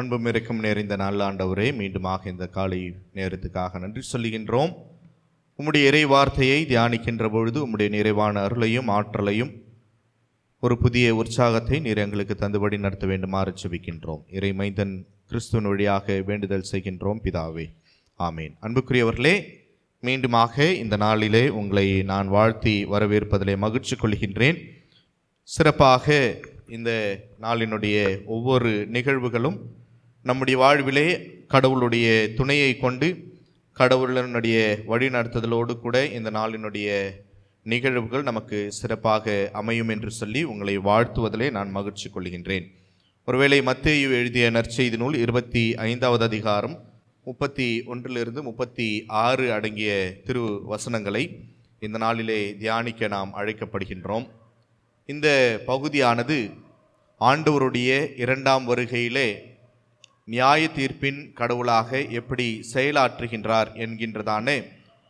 அன்பும் இருக்கும் நிறைந்த நாள் ஆண்டவரே மீண்டுமாக இந்த காலை நேரத்துக்காக நன்றி சொல்லுகின்றோம். உம்முடைய இறை வார்த்தையை தியானிக்கின்ற பொழுது உம்முடைய நிறைவான அருளையும் ஆற்றலையும் ஒரு புதிய உற்சாகத்தை நீர் எங்களுக்கு தந்துபடி நடத்த வேண்டுமாறு செபிக்கின்றோம் இறை மைந்தன் கிறிஸ்துவின் வழியாக வேண்டுதல் செய்கின்றோம் பிதாவே. ஆமீன். அன்புக்குரியவர்களே மீண்டுமாக இந்த நாளிலே உங்களை நான் வாழ்த்தி வரவேற்பதிலே மகிழ்ச்சி கொள்கின்றேன். சிறப்பாக இந்த நாளினுடைய ஒவ்வொரு நிகழ்வுகளும் நம்முடைய வாழ்விலே கடவுளுடைய துணையை கொண்டு கடவுளினுடைய வழிநடத்துதலோடு கூட இந்த நாளினுடைய நிகழ்வுகள் நமக்கு சிறப்பாக அமையும் என்று சொல்லி உங்களை வாழ்த்துவதிலே நான் மகிழ்ச்சி கொள்கின்றேன். ஒருவேளை மத்தேயு எழுதிய நற்செய்தி நூல் இருபத்தி ஐந்தாவது அதிகாரம் முப்பத்தி ஒன்றிலிருந்து முப்பத்தி ஆறு அடங்கிய திரு வசனங்களை இந்த நாளிலே தியானிக்க நாம் அழைக்கப்படுகின்றோம். இந்த பகுதியானது ஆண்டவருடைய இரண்டாம் வருகையிலே நியாய தீர்ப்பின் கடவுளாக எப்படி செயலாற்றுகின்றார் என்கின்றதான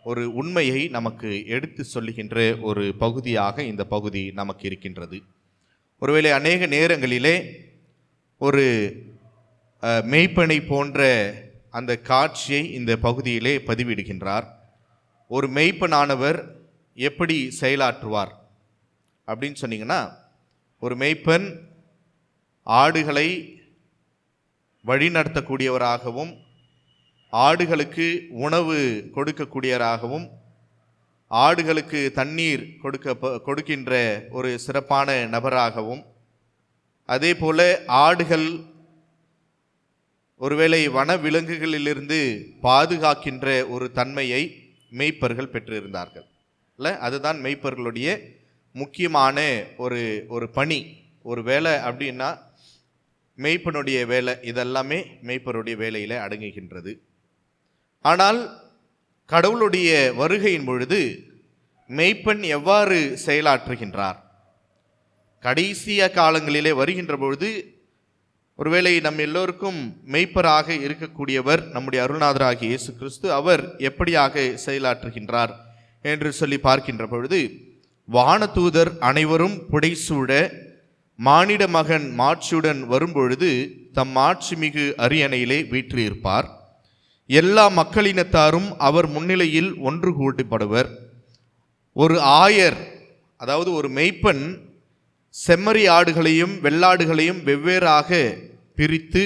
ஒரு உண்மையை நமக்கு எடுத்து சொல்லுகின்ற ஒரு பகுதியாக இந்த பகுதி நமக்கு இருக்கின்றது. ஒருவேளை அநேக நேரங்களிலே ஒரு மெய்ப்பனை போன்ற அந்த காட்சியை இந்த பகுதியிலே பதிவிடுகின்றார். ஒரு மெய்ப்பனானவர் எப்படி செயலாற்றுவார் அப்படின்னு சொன்னீங்கன்னா ஒரு மெய்ப்பன் ஆடுகளை வழிநடத்தக்கூடியவராகவும் ஆடுகளுக்கு உணவு கொடுக்கக்கூடியவராகவும் ஆடுகளுக்கு தண்ணீர் கொடுக்க கொடுக்கின்ற ஒரு சிறப்பான நபராகவும் அதே போல் ஆடுகள் ஒருவேளை வன விலங்குகளிலிருந்து பாதுகாக்கின்ற ஒரு தன்மையை மெய்ப்பர்கள் பெற்றிருந்தார்கள். இல்லை அதுதான் மெய்ப்பர்களுடைய முக்கியமான ஒரு ஒரு பணி. ஒரு வேலை அப்படின்னா மெய்ப்பனுடைய வேலை இதெல்லாமே மெய்ப்பருடைய வேலையில் அடங்குகின்றது. ஆனால் கடவுளுடைய வருகையின் பொழுது மெய்ப்பன் எவ்வாறு செயலாற்றுகின்றார்? கடைசிய காலங்களிலே வருகின்ற பொழுது ஒருவேளை நம் எல்லோருக்கும் மெய்ப்பராக இருக்கக்கூடியவர் நம்முடைய அருள்நாதராகிய இயேசு கிறிஸ்து அவர் எப்படியாக செயலாற்றுகின்றார் என்று சொல்லி பார்க்கின்ற பொழுது வானதூதர் அனைவரும் புடைசூட மானிட மகன் மாட்சியுடன் வரும்பொழுது தம் மாட்சிமிகு அரியணையிலே வீற்றிருப்பார். எல்லா மக்களினத்தாரும் அவர் முன்னிலையில் ஒன்று கூட்டப்படுவர். ஒரு ஆயர் அதாவது ஒரு மெய்ப்பன் செம்மறி ஆடுகளையும் வெள்ளாடுகளையும் வெவ்வேறாக பிரித்து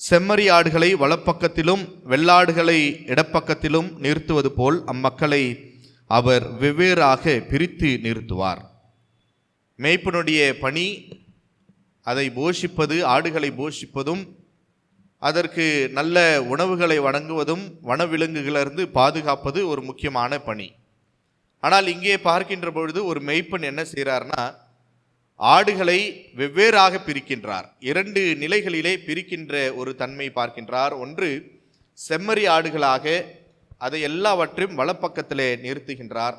செம்மறி ஆடுகளை வலப்பக்கத்திலும் வெள்ளாடுகளை இடப்பக்கத்திலும் நிறுத்துவது போல் அம்மக்களை அவர் வெவ்வேறாக பிரித்து நிறுத்துவார். மேய்ப்பனுடைய பணி அதை போஷிப்பது ஆடுகளை போஷிப்பதும் அதற்கு நல்ல உணவுகளை வழங்குவதும் வனவிலங்குகளிலிருந்து பாதுகாப்பது ஒரு முக்கியமான பணி. ஆனால் இங்கே பார்க்கின்ற பொழுது ஒரு மெய்ப்பன் என்ன செய்கிறார்னா ஆடுகளை வெவ்வேறாக பிரிக்கின்றார். இரண்டு நிலைகளிலே பிரிக்கின்ற ஒரு தன்மை பார்க்கின்றார். ஒன்று செம்மறி ஆடுகளாக அதை எல்லாவற்றையும் வலப்பக்கத்திலே நிறுத்துகின்றார்.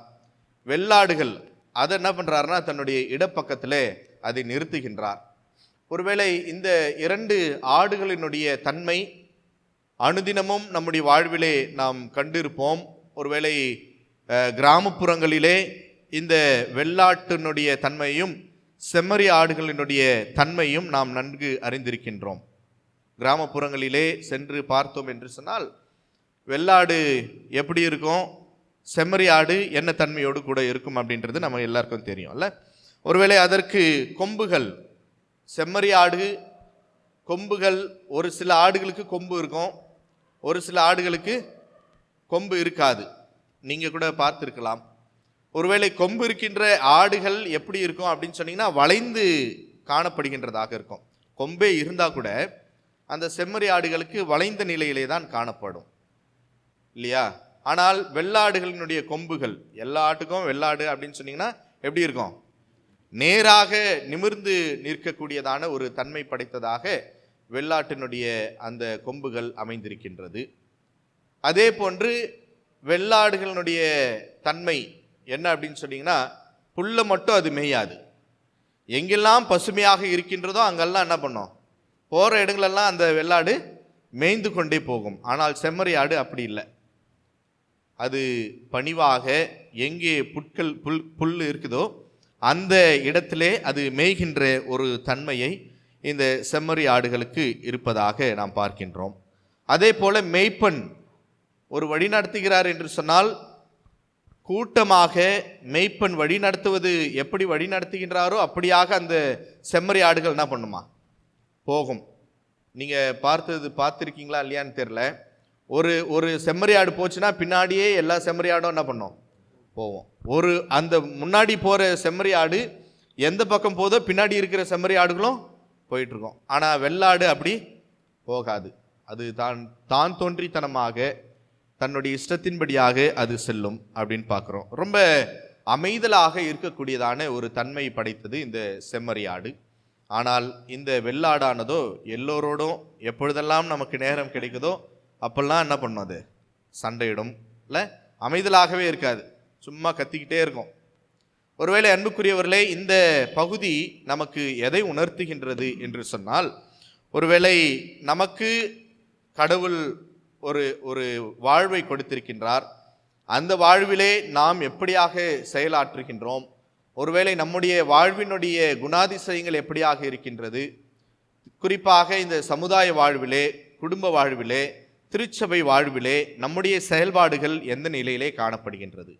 வெள்ளாடுகள் அதை என்ன பண்ணுறாருன்னா தன்னுடைய இடப்பக்கத்தில் அதை நிறுத்துகின்றார். ஒருவேளை இந்த இரண்டு ஆடுகளினுடைய தன்மை அனுதினமும் நம்முடைய வாழ்விலே நாம் கண்டிருப்போம். ஒருவேளை கிராமப்புறங்களிலே இந்த வெள்ளாட்டினுடைய தன்மையும் செம்மறி ஆடுகளினுடைய தன்மையும் நாம் நன்கு அறிந்திருக்கின்றோம். கிராமப்புறங்களிலே சென்று பார்த்தோம் என்று சொன்னால் வெள்ளாடு எப்படி இருக்கும்? செம்மறி ஆடு என்ன தன்மையோடு கூட இருக்கும் அப்படின்றது நம்ம எல்லாருக்கும் தெரியும்ல. ஒருவேளை அதற்கு கொம்புகள் செம்மறி ஆடு கொம்புகள் ஒரு சில ஆடுகளுக்கு கொம்பு இருக்கும் ஒரு சில ஆடுகளுக்கு கொம்பு இருக்காது. நீங்கள் கூட பார்த்துருக்கலாம். ஒருவேளை கொம்பு இருக்கின்ற ஆடுகள் எப்படி இருக்கும் அப்படின்னு சொன்னீங்கன்னா வளைந்து காணப்படுகின்றதாக இருக்கும். கொம்பே இருந்தால் கூட அந்த செம்மறி ஆடுகளுக்கு வளைந்த நிலையிலே தான் காணப்படும். இல்லையா? ஆனால் வெள்ளாடுகளினுடைய கொம்புகள் எல்லா ஆட்டுக்கும் வெள்ளாடு அப்படின்னு சொன்னீங்கன்னா எப்படி இருக்கும்? நேராக நிமிர்ந்து நிற்கக்கூடியதான ஒரு தன்மை படைத்ததாக வெள்ளாட்டினுடைய அந்த கொம்புகள் அமைந்திருக்கின்றது. அதே போன்று வெள்ளாடுகளினுடைய தன்மை என்ன அப்படின்னு சொன்னீங்கன்னா புல்லை மட்டும் அது மேயாது. எங்கெல்லாம் பசுமையாக இருக்கின்றதோ அங்கெல்லாம் என்ன பண்ணும்? போகிற இடங்களெல்லாம் அந்த வெள்ளாடு மேய்ந்து கொண்டே போகும். ஆனால் செம்மறி ஆடு அப்படி இல்லை. அது பணிவாக எங்கே புட்கள் புல் புல் இருக்குதோ அந்த இடத்திலே அது மேய்கின்ற ஒரு தன்மையை இந்த செம்மறி ஆடுகளுக்கு இருப்பதாக நாம் பார்க்கின்றோம். அதே போல மெய்ப்பெண் ஒரு வழி நடத்துகிறார் என்று சொன்னால் கூட்டமாக மெய்ப்பெண் வழி நடத்துவது எப்படி வழி நடத்துகின்றாரோ அப்படியாக அந்த செம்மறி ஆடுகள் என்ன பண்ணுமா? போகும். நீங்கள் பார்த்தது பார்த்துருக்கீங்களா இல்லையான்னு தெரில ஒரு ஒரு செம்மறி ஆடு போச்சுன்னா பின்னாடியே எல்லா செம்மறியாடும் என்ன பண்ணோம்? போவோம். ஒரு அந்த முன்னாடி போகிற செம்மறியாடு எந்த பக்கம் போதோ பின்னாடி இருக்கிற செம்மறி ஆடுகளும் போயிட்டுருக்கோம். ஆனால் வெள்ளாடு அப்படி போகாது. அது தான் தான் தோன்றித்தனமாக தன்னுடைய இஷ்டத்தின்படியாக அது செல்லும் அப்படின்னு பார்க்குறோம். ரொம்ப அமைதலாக இருக்கக்கூடியதான ஒரு தன்மை படைத்தது இந்த செம்மறி ஆடு ஆனால் இந்த வெள்ளாடானதோ எல்லோரோடும் எப்பொழுதெல்லாம் நமக்கு நேரம் கிடைக்குதோ அப்போல்லாம் என்ன பண்ணும் அது? சண்டையிடும். இல்லை? அமைதலாகவே இருக்காது. சும்மா கத்திக்கிட்டே இருக்கும். ஒருவேளை அன்புக்குரியவர்களே இந்த பகுதி நமக்கு எதை உணர்த்துகின்றது என்று சொன்னால் ஒருவேளை நமக்கு கடவுள் ஒரு ஒரு வாழ்வை கொடுத்திருக்கின்றார். அந்த வாழ்விலே நாம் எப்படியாக செயலாற்றுகின்றோம்? ஒருவேளை நம்முடைய வாழ்வினுடைய குணாதிசயங்கள் எப்படியாக இருக்கின்றது? குறிப்பாக இந்த சமுதாய வாழ்விலே குடும்ப வாழ்விலே திருச்சபை வாழ்விலே நம்முடைய செயல்பாடுகள் எந்த நிலையிலே காணப்படுகின்றது?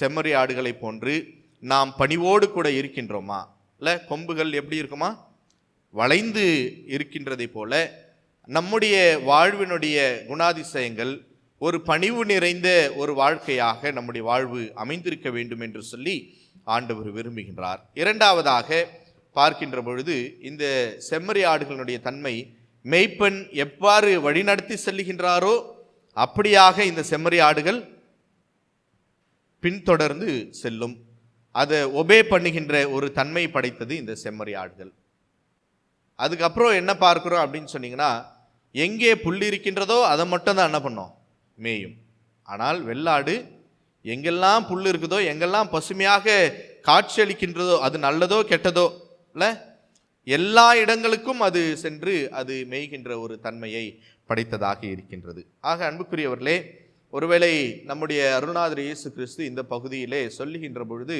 செம்மறி ஆடுகளை போன்று நாம் பணிவோடு கூட இருக்கின்றோமா? இல்லை கொம்புகள் எப்படி இருக்குமா? வளைந்து இருக்கின்றதை போல நம்முடைய வாழ்வினுடைய குணாதிசயங்கள் ஒரு பணிவு நிறைந்த ஒரு வாழ்க்கையாக நம்முடைய வாழ்வு அமைந்திருக்க வேண்டும் என்று சொல்லி ஆண்டவர் விரும்புகின்றார். இரண்டாவதாக பார்க்கின்ற பொழுது இந்த செம்மறி ஆடுகளினுடைய தன்மை மெய்ப்பெண் எவ்வாறு வழிநடத்தி செல்லுகின்றாரோ அப்படியாக இந்த செம்மறி ஆடுகள் பின்தொடர்ந்து செல்லும். அதை ஒபே பண்ணுகின்ற ஒரு தன்மை படைத்தது இந்த செம்மறி ஆடுகள். அதுக்கப்புறம் என்ன பார்க்குறோம் அப்படின்னு சொன்னிங்கன்னா எங்கே புல் இருக்கின்றதோ அதை மட்டும் தான் என்ன பண்ணோம்? மேயும். ஆனால் வெள்ளாடு எங்கெல்லாம் புல் இருக்குதோ எங்கெல்லாம் பசுமையாக காட்சியளிக்கின்றதோ அது நல்லதோ கெட்டதோ இல்லை? எல்லா இடங்களுக்கும் அது சென்று அது மேய்கின்ற ஒரு தன்மையை படைத்ததாக இருக்கின்றது. ஆக அன்புக்குரியவர்களே ஒருவேளை நம்முடைய அருணாதிரி இயேசு கிறிஸ்து இந்த பகுதியிலே சொல்லுகின்ற பொழுது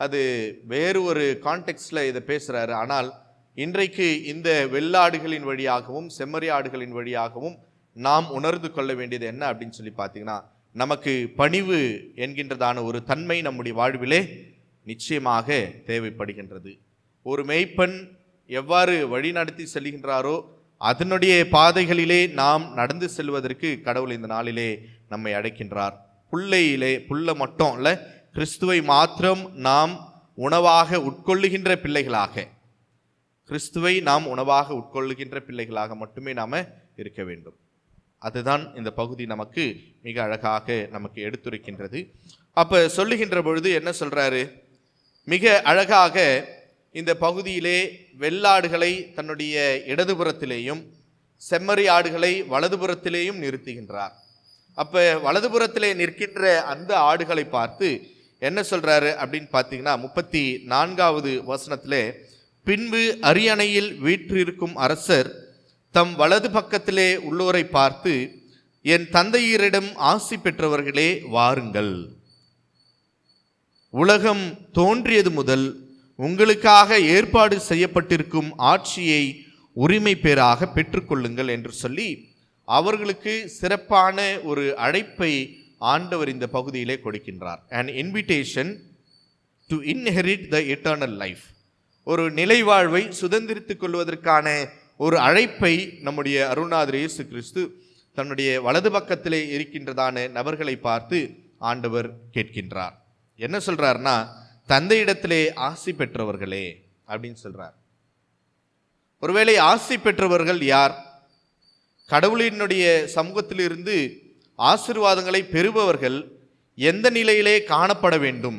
அது வேறு ஒரு கான்டெக்ட்ஸில் இதை பேசுகிறாரு ஆனால் இன்றைக்கு இந்த வெள்ளாடுகளின் வழியாகவும் செம்மறி ஆடுகளின் வழியாகவும் நாம் உணர்ந்து கொள்ள வேண்டியது என்ன அப்படின்னு சொல்லி பார்த்தீங்கன்னா நமக்கு பணிவு என்கின்றதான ஒரு தன்மை நம்முடைய வாழ்விலே நிச்சயமாக தேவைப்படுகின்றது. ஒரு மெய்ப்பெண் எவ்வாறு வழிநடத்தி செல்கின்றாரோ அதனுடைய பாதைகளிலே நாம் நடந்து செல்வதற்கு கடவுள் இந்த நாளிலே நம்மை அடைக்கின்றார். புள்ளையிலே புல்ல மட்டும் இல்லை கிறிஸ்துவை மாத்திரம் நாம் உணவாக உட்கொள்ளுகின்ற பிள்ளைகளாக கிறிஸ்துவை நாம் உணவாக உட்கொள்ளுகின்ற பிள்ளைகளாக மட்டுமே நாம் இருக்க வேண்டும். அதுதான் இந்த பகுதி நமக்கு மிக அழகாக நமக்கு எடுத்துரைக்கின்றது. அப்போ சொல்லுகின்ற பொழுது என்ன சொல்கிறாரு மிக அழகாக இந்த பகுதியிலே வெள்ளாடுகளை தன்னுடைய இடதுபுறத்திலேயும் செம்மறி ஆடுகளை வலதுபுறத்திலேயும் நிறுத்துகின்றார். அப்போ வலதுபுறத்திலே நிற்கின்ற அந்த ஆடுகளை பார்த்து என்ன சொல்கிறாரு அப்படின்னு பார்த்தீங்கன்னா முப்பத்தி நான்காவது வசனத்தில் பின்பு அரியணையில் வீற்றிருக்கும் அரசர் தம் வலது பக்கத்திலே உள்ளோரை பார்த்து என் தந்தையரிடம் ஆசி பெற்றவர்களே வாருங்கள். உலகம் தோன்றியது முதல் உங்களுக்காக ஏற்பாடு செய்யப்பட்டிருக்கும் ஆட்சியை உரிமை பேராக பெற்றுக்கொள்ளுங்கள் என்று சொல்லி அவர்களுக்கு சிறப்பான ஒரு அழைப்பை ஆண்டவர் இந்த பகுதியிலே கொடுக்கின்றார். And invitation to inherit the eternal life ஒரு நிலை வாழ்வை சுதந்திரித்துக் கொள்வதற்கான ஒரு அழைப்பை நம்முடைய அருணாதிரி இயேசு கிறிஸ்து தன்னுடைய வலது பக்கத்திலே இருக்கின்றதான நபர்களை பார்த்து ஆண்டவர் கேட்கின்றார். என்ன சொல்கிறாருன்னா தந்தையிடத்திலே ஆசி பெற்றவர்களே அப்படின்னு சொல்கிறார் ஒருவேளை ஆசி பெற்றவர்கள் யார்? கடவுளினுடைய சமூகத்திலிருந்து ஆசிர்வாதங்களை பெறுபவர்கள் எந்த நிலையிலே காணப்பட வேண்டும்?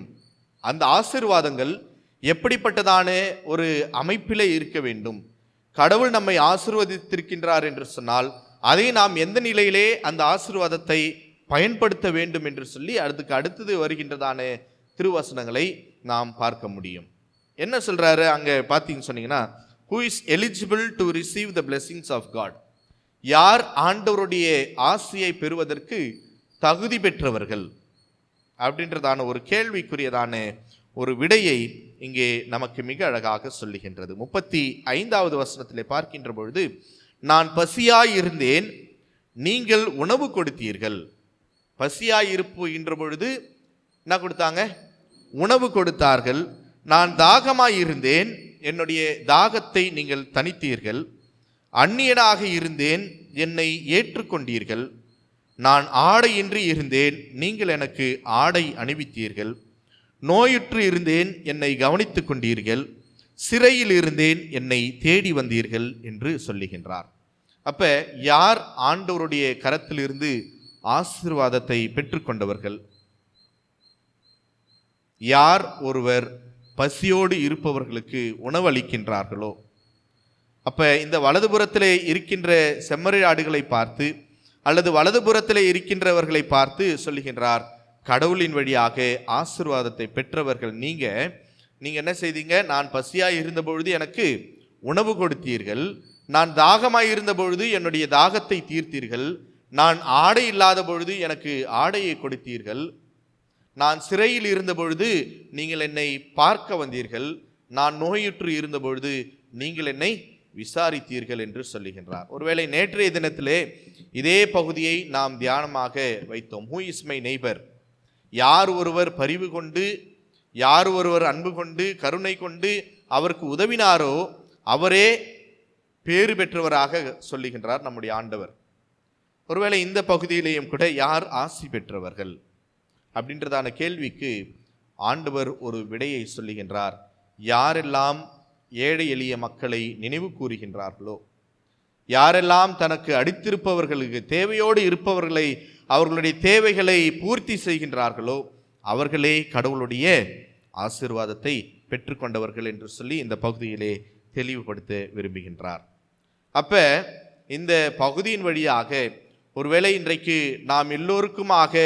அந்த ஆசிர்வாதங்கள் எப்படிப்பட்டதான ஒரு அமைப்பிலே இருக்க வேண்டும்? கடவுள் நம்மை ஆசிர்வதித்திருக்கின்றார் என்று சொன்னால் அதை நாம் எந்த நிலையிலே அந்த ஆசிர்வாதத்தை பயன்படுத்த வேண்டும் என்று சொல்லி அதுக்கு அடுத்தது வருகின்றதான திருவசனங்களை நாம் பார்க்க முடியும். என்ன சொல்கிறாரு அங்கே பார்த்தீங்கன்னு சொன்னீங்கன்னா who is eligible to receive the blessings of God யார் ஆண்டவருடைய ஆசையை பெறுவதற்கு தகுதி பெற்றவர்கள்? அப்படின்றதான ஒரு கேள்விக்குரியதான ஒரு விடையை இங்கே நமக்கு மிக அழகாக சொல்லுகின்றது. முப்பத்தி ஐந்தாவது வசனத்தில் பார்க்கின்ற பொழுது நான் பசியாயிருந்தேன் நீங்கள் உணவு கொடுத்தீர்கள். பசியாயிருப்புகின்ற பொழுது என்ன கொடுத்தாங்க? உணவு கொடுத்தார்கள். நான் தாகமாயிருந்தேன். என்னுடைய தாகத்தை நீங்கள் தனித்தீர்கள் அந்நியனாக இருந்தேன். என்னை ஏற்றுக்கொண்டீர்கள். நான் ஆடையின்றி இருந்தேன். நீங்கள் எனக்கு ஆடை அணிவித்தீர்கள். நோயுற்று இருந்தேன். என்னை கவனித்துக் கொண்டீர்கள். சிறையில் இருந்தேன். என்னை தேடி வந்தீர்கள் என்று சொல்லுகின்றார். அப்போ யார் ஆண்டவருடைய கரத்திலிருந்து ஆசீர்வாதத்தை பெற்றுக்கொண்டவர்கள்? யார் ஒருவர் பசியோடு இருப்பவர்களுக்கு உணவளிக்கின்றார்களோ? அப்போ இந்த வலதுபுறத்திலே இருக்கின்ற செம்மறி ஆடுகளை பார்த்து அல்லது வலதுபுறத்திலே இருக்கின்றவர்களை பார்த்து சொல்லுகின்றார் கடவுளின் வழியாக ஆசீர்வாதத்தை பெற்றவர்கள் நீங்கள் நீங்கள் என்ன செய்தீங்க? நான் பசியாக இருந்த பொழுது எனக்கு உணவு கொடுத்தீர்கள். நான் தாகமாக இருந்த பொழுது என்னுடைய தாகத்தை தீர்த்தீர்கள். நான் ஆடை இல்லாத பொழுது எனக்கு ஆடையை கொடுத்தீர்கள். நான் சிறையில் இருந்த பொழுது நீங்கள் என்னை பார்க்க வந்தீர்கள். நான் நோயுற்று இருந்தபொழுது நீங்கள் என்னை விசாரித்தீர்கள் என்று சொல்லுகின்றார். ஒருவேளை நேற்றைய தினத்திலே இதே பகுதியை நாம் தியானமாக வைத்தோம். ஹூ இஸ் மை நெய்பர் யார் ஒருவர் பரிவு கொண்டு யார் ஒருவர் அன்பு கொண்டு கருணை கொண்டு அவருக்கு உதவினாரோ அவரே பேறு பெற்றவராக சொல்லுகின்றார் நம்முடைய ஆண்டவர். ஒருவேளை இந்த பகுதியிலேயும் கூட யார் ஆசி பெற்றவர்கள்? அப்படின்றதான கேள்விக்கு ஆண்டவர் ஒரு விடையை சொல்லுகின்றார். யாரெல்லாம் ஏழை எளிய மக்களை நினைவு கூறுகின்றார்களோ யாரெல்லாம் தனக்கு அடித்திருப்பவர்களுக்கு தேவையோடு இருப்பவர்களை அவர்களுடைய தேவைகளை பூர்த்தி செய்கின்றார்களோ அவர்களே கடவுளுடைய ஆசீர்வாதத்தை பெற்றுக்கொண்டவர்கள் என்று சொல்லி இந்த பகுதியிலே தெளிவுபடுத்த விரும்புகின்றார். அப்போ இந்த பகுதியின் வழியாக ஒருவேளை இன்றைக்கு நாம் எல்லோருக்குமாக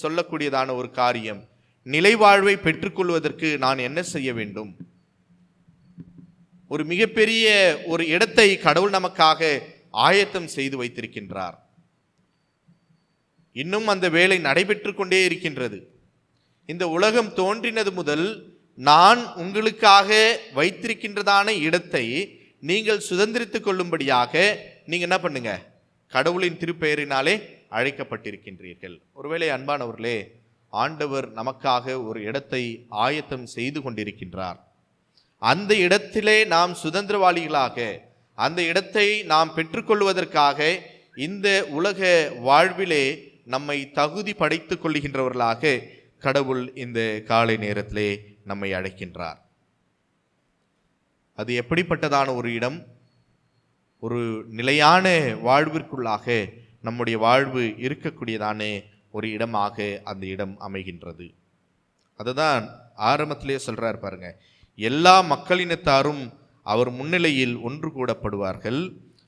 சொல்லக்கூடியதான ஒரு காரியம் நிலைவாழ்வை பெற்றுக்கொள்வதற்கு நான் என்ன செய்ய வேண்டும்? ஒரு மிகப்பெரிய ஒரு இடத்தை கடவுள் நமக்காக ஆயத்தம் செய்து வைத்திருக்கின்றார். இன்னும் அந்த வேலை நடைபெற்று கொண்டே இருக்கின்றது. இந்த உலகம் தோன்றினது முதல் நான் உங்களுக்காக வைத்திருக்கின்றதான இடத்தை நீங்கள் சுதந்திரித்துக் கொள்ளும்படியாக நீங்கள் என்ன பண்ணுங்க? கடவுளின் திருப்பெயரினாலே அழைக்கப்பட்டிருக்கின்றீர்கள். ஒருவேளை அன்பானவர்களே ஆண்டவர் நமக்காக ஒரு இடத்தை ஆயத்தம் செய்து கொண்டிருக்கின்றார். அந்த இடத்திலே நாம் சுதந்திரவாளிகளாக அந்த இடத்தை நாம் பெற்றுக்கொள்வதற்காக இந்த உலக வாழ்விலே நம்மை தகுதி படைத்து கொள்கின்றவர்களாக கடவுள் இந்த காலை நேரத்திலே நம்மை அழைக்கின்றார். அது எப்படிப்பட்டதான ஒரு இடம்? ஒரு நிலையான வாழ்விற்குள்ளாக நம்முடைய வாழ்வு இருக்கக்கூடியதான ஒரு இடமாக அந்த இடம் அமைகின்றது. அதுதான் ஆரம்பத்திலே சொல்கிறார் பாருங்க. எல்லா மக்களினத்தாரும் அவர் முன்னிலையில் ஒன்று கூடப்படுவார்கள்.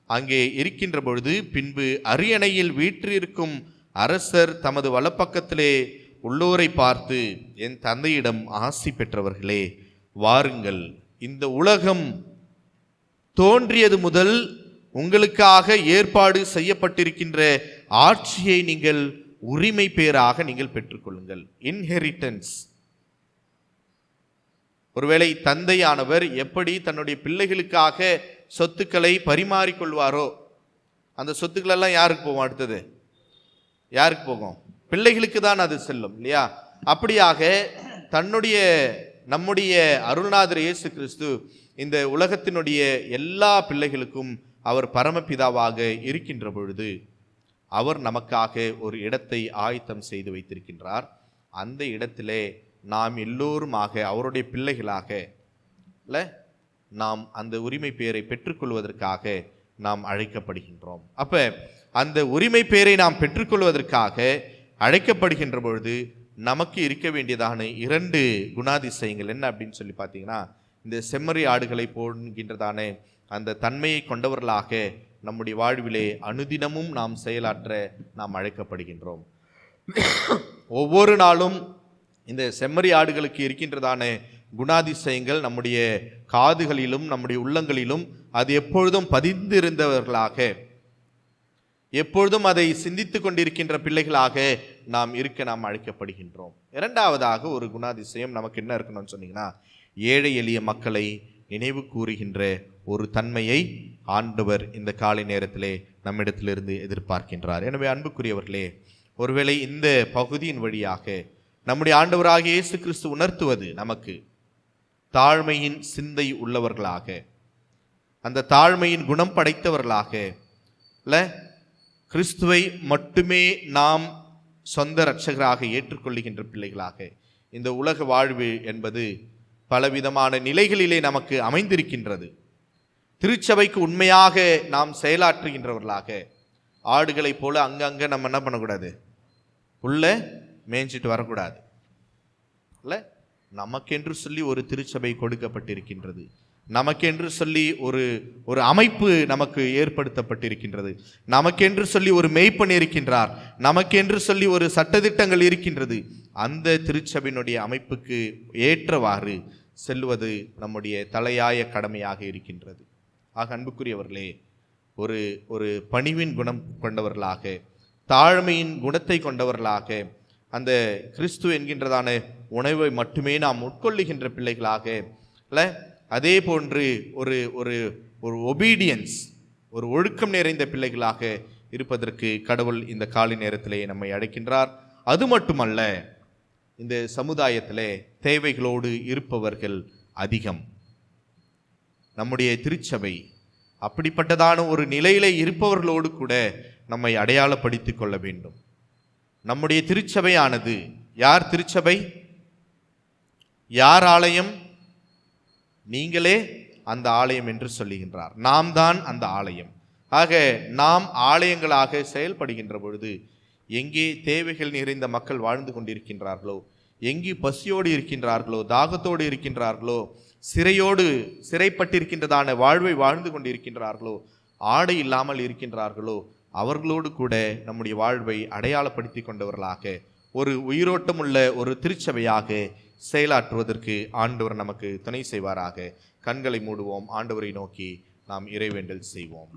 அங்கே இருக்கின்ற பொழுது பின்பு அரியணையில் வீற்றிருக்கும் அரசர் தமது வலப்பக்கத்திலே உள்ளோரை பார்த்து என் தந்தையிடம் ஆசி பெற்றவர்களே வாருங்கள். இந்த உலகம் தோன்றியது முதல் உங்களுக்காக ஏற்பாடு செய்யப்பட்டிருக்கின்ற ஆட்சியை நீங்கள் உரிமை பேராக நீங்கள் பெற்றுக்கொள்ளுங்கள். இன்ஹெரிட்டன்ஸ் ஒருவேளை தந்தையானவர் எப்படி தன்னுடைய பிள்ளைகளுக்காக சொத்துக்களை பரிமாறிக்கொள்வாரோ அந்த சொத்துக்களெல்லாம் யாருக்கு போகும் அடுத்தது? யாருக்கு போகும்? பிள்ளைகளுக்கு தான் அது செல்லும் இல்லையா? அப்படியாக தன்னுடைய நம்முடைய அருள்நாதர் இயேசு கிறிஸ்து இந்த உலகத்தினுடைய எல்லா பிள்ளைகளுக்கும் அவர் பரமபிதாவாக இருக்கின்ற பொழுது அவர் நமக்காக ஒரு இடத்தை ஆயத்தம் செய்து வைத்திருக்கின்றார். அந்த இடத்திலே நாம் எல்லோருமாக அவருடைய பிள்ளைகளாக இல்லை நாம் அந்த உரிமை பெயரை பெற்றுக்கொள்வதற்காக நாம் அழைக்கப்படுகின்றோம். அப்போ அந்த உரிமை பெயரை நாம் பெற்றுக்கொள்வதற்காக அழைக்கப்படுகின்ற பொழுது நமக்கு இருக்க வேண்டியதான இரண்டு குணாதிசயங்கள் என்ன அப்படின்னு சொல்லி பார்த்தீங்கன்னா இந்த செம்மறி ஆடுகளை போன்கின்றதான அந்த தன்மையை கொண்டவர்களாக நம்முடைய வாழ்விலே அனுதினமும் நாம் செயலாற்ற நாம் அழைக்கப்படுகின்றோம். ஒவ்வொரு நாளும் இந்த செம்மறி ஆடுகளுக்கு இருக்கின்றதான குணாதிசயங்கள் நம்முடைய காதுகளிலும் நம்முடைய உள்ளங்களிலும் அது எப்பொழுதும் பதிந்திருந்தவர்களாக எப்பொழுதும் அதை சிந்தித்து கொண்டிருக்கின்ற பிள்ளைகளாக நாம் இருக்க நாம் அழைக்கப்படுகின்றோம். இரண்டாவதாக ஒரு குணாதிசயம் நமக்கு என்ன இருக்கணும்னு சொன்னீங்கன்னா ஏழை எளிய மக்களை நினைவு கூறுகின்ற ஒரு தன்மையை ஆண்டவர் இந்த காலை நேரத்திலே நம்மிடத்திலிருந்து எதிர்பார்க்கின்றார். எனவே அன்புக்குரியவர்களே ஒருவேளை இந்த பகுதியின் வழியாக நம்முடைய ஆண்டவராக இயேசு கிறிஸ்து உணர்த்துவது நமக்கு தாழ்மையின் சிந்தை உள்ளவர்களாக அந்த தாழ்மையின் குணம் படைத்தவர்களாக இல்லை கிறிஸ்துவை மட்டுமே நாம் சொந்த இரட்சகராக ஏற்றுக்கொள்ளுகின்ற பிள்ளைகளாக இந்த உலக வாழ்வு என்பது பலவிதமான நிலைகளிலே நமக்கு அமைந்திருக்கின்றது. திருச்சபைக்கு உண்மையாக நாம் செயலாற்றுகின்றவர்களாக ஆடுகளைப் போல அங்கங்கே நம்ம என்ன பண்ணக்கூடாது? உள்ளே மேய்ஞ்சிட்டு வரக்கூடாது. இல்லை? நமக்கென்று சொல்லி ஒரு திருச்சபை கொடுக்கப்பட்டிருக்கின்றது. நமக்கென்று சொல்லி ஒரு ஒரு அமைப்பு நமக்கு ஏற்படுத்தப்பட்டிருக்கின்றது. நமக்கென்று சொல்லி ஒரு மெய்ப்பன் இருக்கின்றார். நமக்கென்று சொல்லி ஒரு சட்டதிட்டங்கள் இருக்கின்றது. அந்த திருச்சபையினுடைய அமைப்புக்கு ஏற்றவாறு செல்வது நம்முடைய தலையாய கடமையாக இருக்கின்றது. ஆக அன்புக்குரியவர்களே ஒரு ஒரு பணிவின் குணம் கொண்டவர்களாக தாழ்மையின் குணத்தை கொண்டவர்களாக அந்த கிறிஸ்து என்கின்றதான உணவை மட்டுமே நாம் உட்கொள்ளுகின்ற பிள்ளைகளாக இல்லை? அதே போன்று ஒரு ஒரு ஒரு ஒபீடியன்ஸ் ஒரு ஒழுக்கம் நிறைந்த பிள்ளைகளாக இருப்பதற்கு கடவுள் இந்த காலை நேரத்திலே நம்மை அழைக்கின்றார். அது மட்டுமல்ல இந்த சமுதாயத்தில் தேவைகளோடு இருப்பவர்கள் அதிகம். நம்முடைய திருச்சபை அப்படிப்பட்டதான ஒரு நிலையிலே இருப்பவர்களோடு கூட நம்மை அடையாளப்படுத்தி கொள்ள வேண்டும். நம்முடைய திருச்சபையானது யார் திருச்சபை? யார் ஆலயம்? நீங்களே அந்த ஆலயம் என்று சொல்லுகின்றார். நாம் தான் அந்த ஆலயம். ஆக நாம் ஆலயங்களாக செயல்படுகின்ற பொழுது எங்கே தேவைகள் நிறைந்த மக்கள் வாழ்ந்து கொண்டிருக்கின்றார்களோ எங்கே பசியோடு இருக்கின்றார்களோ தாகத்தோடு இருக்கின்றார்களோ சிறையோடு சிறைப்பட்டிருக்கின்றதான வாழ்வை வாழ்ந்து கொண்டிருக்கின்றார்களோ ஆடை இல்லாமல் இருக்கின்றார்களோ அவர்களோடு கூட நம்முடைய வாழ்வை அடையாளப்படுத்தி கொண்டவர்களாக ஒரு உயிரோட்டமுள்ள ஒரு திருச்சபையாக செயலாற்றுவதற்கு ஆண்டவர் நமக்கு துணை செய்வாராக. கண்களை மூடுவோம் ஆண்டவரை நோக்கி நாம் இறைவேண்டல் செய்வோம்.